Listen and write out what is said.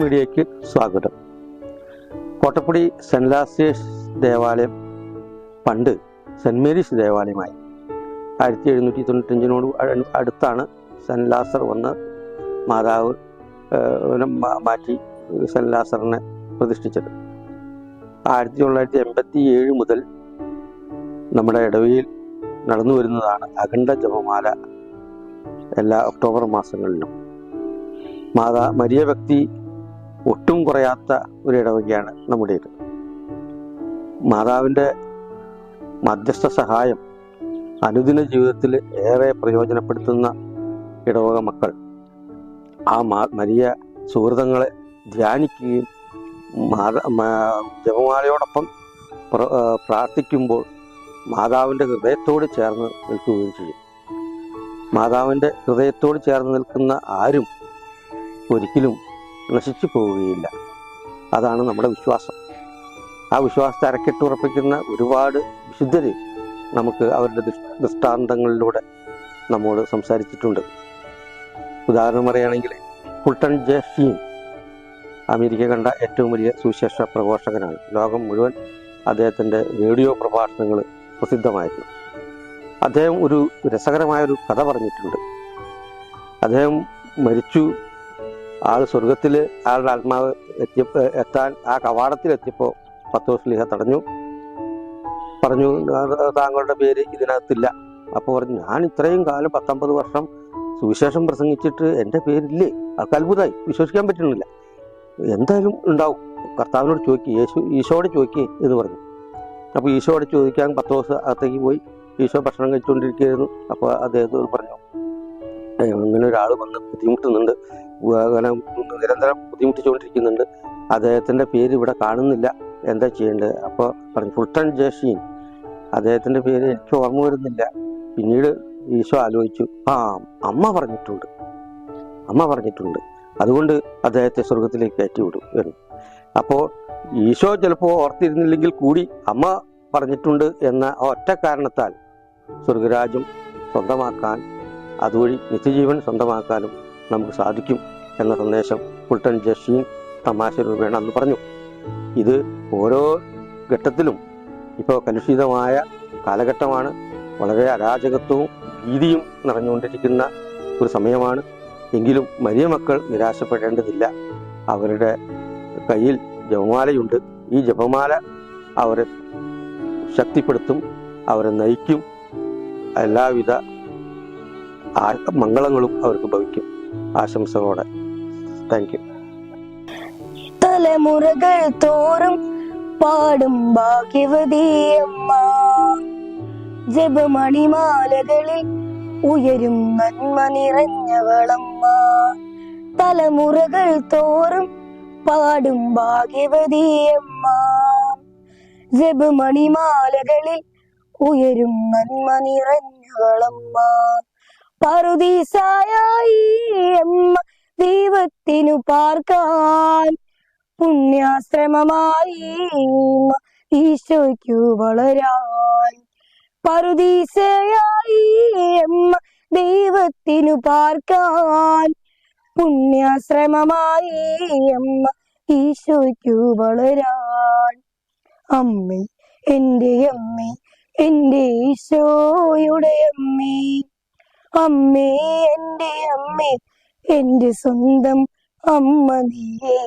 മീഡിയയ്ക്ക് സ്വാഗതം. കോട്ടപ്പടി സെന്റ് ലാസ്റ്റേഴ്സ് ദേവാലയം പണ്ട് സെന്റ് മേരീസ് ദേവാലയമായി. ആയിരത്തി എഴുന്നൂറ്റി തൊണ്ണൂറ്റഞ്ചിനോട് അടുത്താണ് സെന്റ് ലാസർ വന്ന് മാതാവ് മാറ്റി സെൻലാസറിനെ ലാസറിനെ പ്രതിഷ്ഠിച്ചത്. ആയിരത്തി തൊള്ളായിരത്തി എൺപത്തി ഏഴ് മുതൽ നമ്മുടെ ഇടവയിൽ നടന്നു വരുന്നതാണ് അഖണ്ഡ ജപമാല എല്ലാ ഒക്ടോബർ മാസങ്ങളിലും. മാതാ മരിയ ഭക്തി ഒട്ടും കുറയാത്ത ഒരു ഇടവകയാണ് നമ്മുടേത്. മാതാവിന്റെ മധ്യസ്ഥ സഹായം അനുദിന ജീവിതത്തിൽ ഏറെ പ്രയോജനപ്പെടുത്തുന്ന ഇടവക മക്കൾ ആ മരിയ സുഹൃതങ്ങളെ ധ്യാനിക്കുകയും മാത ജപമാലയോടൊപ്പം പ്ര- പ്രാർത്ഥിക്കുമ്പോൾ മാതാവിന്റെ ഹൃദയത്തോട് ചേർന്ന് നിൽക്കുകയും ചെയ്യും. മാതാവിന്റെ ഹൃദയത്തോട് ചേർന്ന് നിൽക്കുന്ന ആരും ഒരിക്കലും നശിച്ചു പോവുകയില്ല. അതാണ് നമ്മുടെ വിശ്വാസം. ആ വിശ്വാസത്തെ അരക്കെട്ടുറപ്പിക്കുന്ന ഒരുപാട് വിശുദ്ധരെ നമുക്ക് അവരുടെ ദൃഷ്- ദൃഷ്ടാന്തങ്ങളിലൂടെ നമ്മോട് സംസാരിച്ചിട്ടുണ്ട്. ഉദാഹരണം പറയുകയാണെങ്കിൽ ഫുൾട്ടൺ ജെ അമേരിക്ക കണ്ട ഏറ്റവും വലിയ സുവിശേഷ പ്രഘോഷകനാണ്. ലോകം മുഴുവൻ അദ്ദേഹത്തിന്റെ റേഡിയോ പ്രഭാഷണങ്ങൾ പ്രസിദ്ധമായിരുന്നു. അദ്ദേഹം ഒരു രസകരമായൊരു കഥ പറഞ്ഞിട്ടുണ്ട്. അദ്ദേഹം മരിച്ചു. ആൾ സ്വർഗത്തിൽ ആളുടെ ആത്മാവ് എത്തിയപ്പോൾ എത്താൻ ആ കവാടത്തിൽ എത്തിയപ്പോൾ പത്തോസ് ലിഹ തടഞ്ഞു. പറഞ്ഞു "അത് താങ്കളുടെ പേര് ഇതിനകത്തില്ല. അപ്പോൾ പറഞ്ഞു ഞാൻ ഇത്രയും കാലം പത്തൊമ്പത് വർഷം സുവിശേഷം പ്രസംഗിച്ചിട്ട് എന്റെ പേരില്ലേ ആൾക്ക് അത്ഭുതമായി. വിശ്വസിക്കാൻ പറ്റുന്നില്ല. എന്തായാലും ഉണ്ടാവും. കർത്താവിനോട് ചോദിക്കുക യേശു ഈശോയോട് ചോദിക്കുക എന്ന് പറഞ്ഞു. അപ്പോൾ ഈശോയോട് ചോദിക്കാൻ പത്ത് ദിവസം അകത്തേക്ക് പോയി. ഈശോ ഭക്ഷണം കഴിച്ചുകൊണ്ടിരിക്കുകയായിരുന്നു. അപ്പോൾ അദ്ദേഹത്തോട് പറഞ്ഞു. "ഏ, ഇങ്ങനെ ഒരാൾ വന്ന് ബുദ്ധിമുട്ടുന്നുണ്ട്. അങ്ങനെ നിരന്തരം ബുദ്ധിമുട്ടിച്ചുകൊണ്ടിരിക്കുന്നുണ്ട്. അദ്ദേഹത്തിന്റെ പേര് ഇവിടെ കാണുന്നില്ല. എന്താ ചെയ്യേണ്ടത്? അപ്പോൾ പറഞ്ഞു ഫുൾ ഫുൾട്ടൺ ജേഷീൻ. അദ്ദേഹത്തിന്റെ പേര് എനിക്ക് ഓർമ്മ വരുന്നില്ല. പിന്നീട് ഈശോ ആലോചിച്ചു ആ അമ്മ പറഞ്ഞിട്ടുണ്ട്. അമ്മ പറഞ്ഞിട്ടുണ്ട്. അതുകൊണ്ട് അദ്ദേഹത്തെ സ്വർഗത്തിലേക്ക് കയറ്റി വിടും എന്ന്. അപ്പോൾ ഈശോ ചിലപ്പോൾ ഓർത്തിരുന്നില്ലെങ്കിൽ കൂടി അമ്മ പറഞ്ഞിട്ടുണ്ട് എന്ന ഒറ്റ കാരണത്താൽ സ്വർഗരാജ്യം സ്വന്തമാക്കാൻ അതുവഴി നിത്യജീവൻ സ്വന്തമാക്കാനും നമുക്ക് സാധിക്കും എന്ന സന്ദേശം ഫുൾട്ടൺ ജഷീൻ തമാശ രൂപേണ അന്ന് പറഞ്ഞു. ഇത് ഓരോ ഘട്ടത്തിലും ഇപ്പോൾ കലുഷിതമായ കാലഘട്ടമാണ്. വളരെ അരാജകത്വവും ഭീതിയും നിറഞ്ഞുകൊണ്ടിരിക്കുന്ന ഒരു സമയമാണ്. എങ്കിലും വലിയ മക്കൾ നിരാശപ്പെടേണ്ടതില്ല. അവരുടെ കയ്യിൽ ജപമാലയുണ്ട്. ഈ ജപമാല അവരെ ശക്തിപ്പെടുത്തും അവരെ നയിക്കും. എല്ലാവിധ മംഗളങ്ങളും അവർക്ക് ഭവിക്കും. ആശംസകളോടെ. Thank you. തലമുറകൾ തോറും പാടും ഭാഗ്യവതിയമ്മ. ജപമണിമാലകളിൽ ഉയരും നന്മ നിറഞ്ഞവളമ്മ. തലമുറകൾ തോറും പാടും ഭാഗ്യവതിയമ്മ. ജപമണിമാലകളിൽ ഉയരും നന്മ നിറഞ്ഞവളമ്മ. പറുദീസായി അമ്മ ദൈവത്തിനു പാർക്കാൻ പുണ്യാശ്രമമായി ഈശോയ്ക്കു വളരാൻ പറുദീസയായി അമ്മ ദൈവത്തിനു പാർക്കാൻ പുണ്യാശ്രമമായി അമ്മ ഈശോയ്ക്കു വളരാൻ. അമ്മേ എന്റെ അമ്മേ എന്റെ ഈശോയുടെ അമ്മേ. അമ്മേ എന്റെ അമ്മേ എന്റെ സ്വന്തം അമ്മ നീയേ.